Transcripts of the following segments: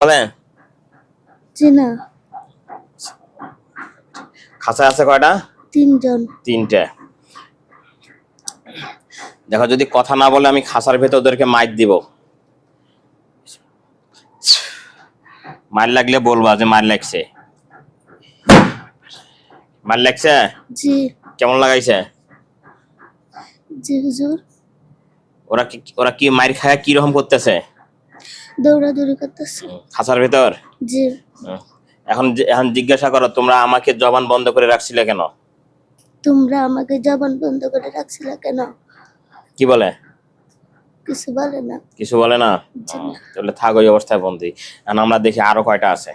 বলেন। জি না খাঁচা আছে কয়টা? তিনজন। তিনটে। দেখো যদি কথা না বলে আমি খাঁচার ভেতর ওদেরকে মাইর দিব। মার লাগলে বলবা যে মার লাগছে। মার লাগছে? জি। কেমন লাগাইছে? জি হুজুর। ওরা কি ওরা কি মার খায় কি রকম করতেছে? দৌড়াদৌড়ি করতেছে। খাঁচার ভেতর? জি। এখন এখন জিজ্ঞাসা করো তোমরা আমাকে জবান বন্ধ করে রাখছিলে কেন? তোমরা আমাকে জবান বন্ধ করে রাখছিলে কেন? কি বলে? কিছু বলে না। কিছু বলে না? তাহলে থাক ওই অবস্থায় বন্দি। এখন আমরা দেখি আরও কয়টা আছে।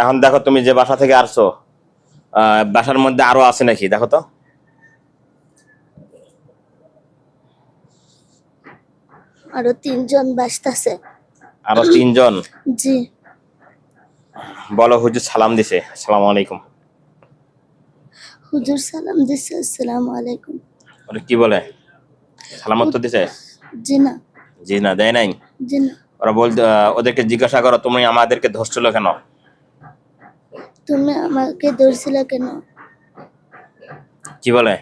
এখন দেখো তুমি যে বাসা থেকে আসছো বাসার মধ্যে আরও আছে নাকি? দেখো তো। আরও তিনজন বাসতাছে আরও তিনজন? জি। বলো হুজুর সালাম দিছে। আসসালামু আলাইকুম। হুজুর সালাম দিছে আসসালামু আলাইকুম। ওরা কি বলে? সালামত তো দিছে? জি না। জি না দেয় নাই? জি না। ওরা আহ, ওদেরকে জিজ্ঞাসা করো তুমি আমাদেরকে ধরছিল কেন? তুমি আমাকে ধরছিলে কেন? কি বলে?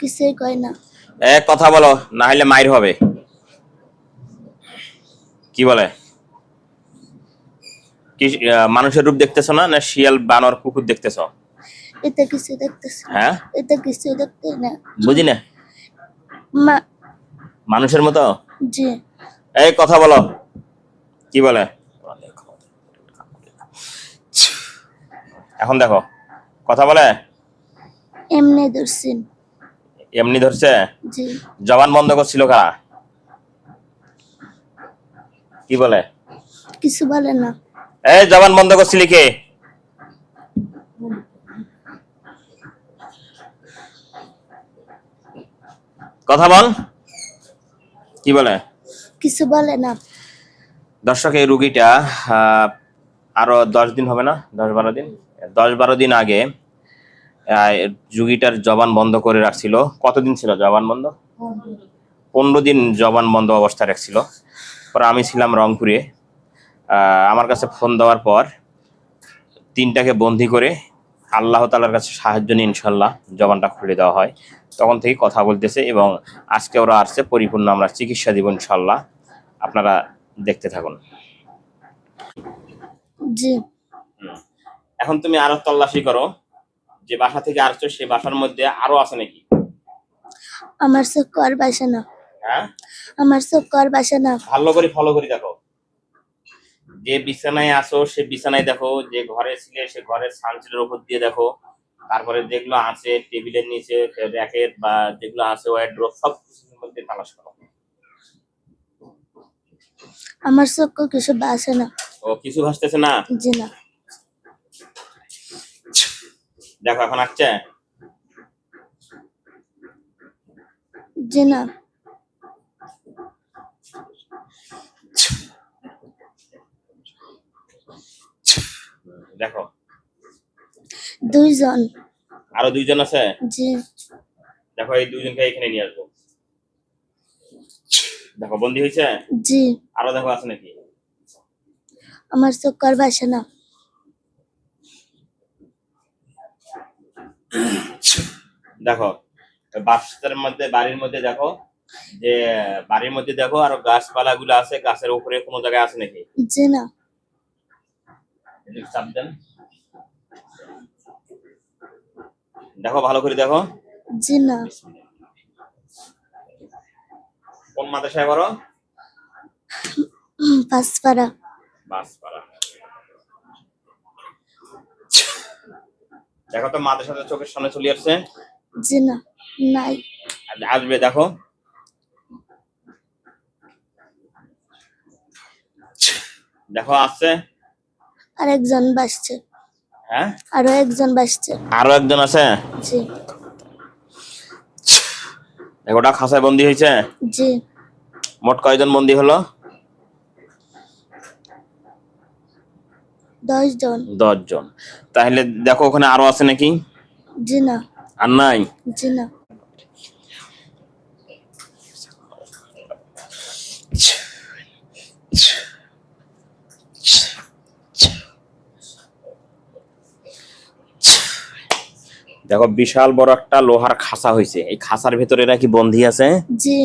কিছুই কয় না। এ কথা বলো না হলে মাইর হবে। কি বলে? কি মানুষের রূপ দেখতেছো না? না শিয়াল বানর কুকুর দেখতেছো? এটা কিছু দেখতেছে। হ্যাঁ? এটা কিছু দেখতে না। বুঝি না। মা মানুষের মতো? জি। এই কথা বলো। কি বলে? এখন দেখো। কথা বলে? এমনি ধরছেন এমনি ধরছে? জি। জবান বন্ধ করছিল কারা? কি বলে? কিছু বলে না। এই জবান বন্ধ করছিলি কে কথা বল। কি বলে? কিছু বলে না। দর্শক এই রুগীটা আহ, আরও দশ দিন হবে না? দশ বারো দিন? দশ বারো দিন আগে রুগীটার জবান বন্ধ করে রাখছিল। কতদিন ছিল জবান বন্ধ? পনেরো দিন জবান বন্ধ অবস্থায় রাখছিল। পরে আমি ছিলাম রংপুরে। আমার কাছে ফোন দেওয়ার পর তিনটাকে বন্দি করে আল্লাহ তালার কাছে সাহায্য নিয়ে ইনশাল্লাহ জবানটা খুলে দেওয়া হয়। তখন থেকে কথা বলতেছে এবং আজকে ওরা আসছে পরিপূর্ণ আমরা চিকিৎসা দিব ইনশাল্লাহ আপনারা দেখতে থাকুন। জি। এখন তুমি আরও তল্লাশি করো। যে বাসা থেকে আসছো সেই বাসার মধ্যে আরও আছে নাকি? আমার আর বাসে না। হ্যাঁ? আমার চোখ আর বাসে না। ভালো করে ফলো করে দেখো। যে বিছানায় আসো সে বিছানায় দেখো যে ঘরে ছিলে সে ঘরের সানসিলের উপর দিয়ে দেখো। তারপরে যেগুলো আছে টেবিলের নিচে র্যাকেট বা যেগুলো আছে ওয়াইড্রোপ সব কিছুর মধ্যে তালাশ করো। আমার চোখ কিছু বাসে না। ও কিছু ভাসতেছে না? জি না। দেখো এখন আসছে? জি না। দেখো। দুইজন। আরও দুইজন আছে? জি। দেখো এই দুইজনকে এখানে নিয়ে আসব। দেখো বন্দি হয়েছে? জি। আরও দেখো আছে নাকি? আমার চোখ আর বাসে না। দেখো বাসার মধ্যে বাড়ির মধ্যে দেখো যে বাড়ির মধ্যে দেখো আর গাছপালা গুলো আছে গাছের উপরে কোনো জায়গায় আছে নাকি? জি না। চাপ দেন দেখো ভালো করে দেখো। জি না। কোন মাদ্রাসায় করো পাঁচপাড়া বাসপাড়া দেখো তো মাদ্রাসাতে চোখের সামনে চলে আসছে। জি না নাই। আসবে দেখো। দেখো আসছে। আর একজন বাসছে। হ্যাঁ? আরও একজন বাসছে। আরও একজন আছে? জি। ওটা খাঁচায় বন্দি হয়েছে? জি। মোট কয়জন বন্দি হলো? দশ জন দশ জন তাহলে দেখো ওখানে আরও আছে নাকি? জি না। আর নাই? জি না। দেখো বিশাল বড় একটা লোহার খাসা হয়েছে। এই খাসার ভেতরে কি বন্ধি আছে? জি।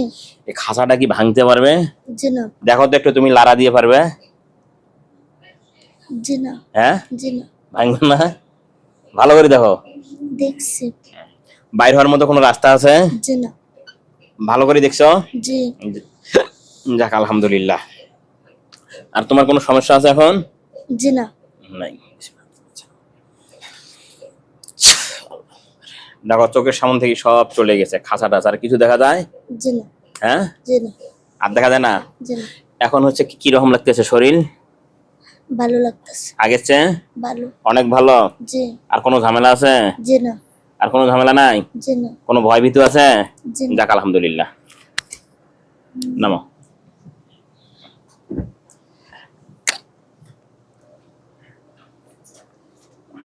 এই খাসাটা কি ভাঙতে পারবে? জি না। দেখো তো একটু তুমি লারা দিয়ে পারবে? জি না। হ্যাঁ? জি না। ভাঙবে না? ভালো করে দেখো। দেখছি। বাইর হওয়ার মতো কোনো রাস্তা আছে? জি না। ভালো করে দেখছ? জি। যাক আলহামদুলিল্লাহ। আর তোমার কোনো সমস্যা আছে এখন? জি না। নাই। দেখো চোখের সামনে থেকে সব চলে গেছে খাঁচা টাচা আর কিছু দেখা যায়? হ্যাঁ? আর দেখা যায় না? এখন হচ্ছে কি রকম লাগতেছে শরীর? ভালো লাগতেছে। আগের চেয়ে? ভালো। অনেক ভালো? জি। আর কোনো ঝামেলা আছে? জি না। আর কোনো ঝামেলা নাই? জি না। কোনো ভয় ভীতু আছে? জি যাক আলহামদুলিল্লাহ। নামো।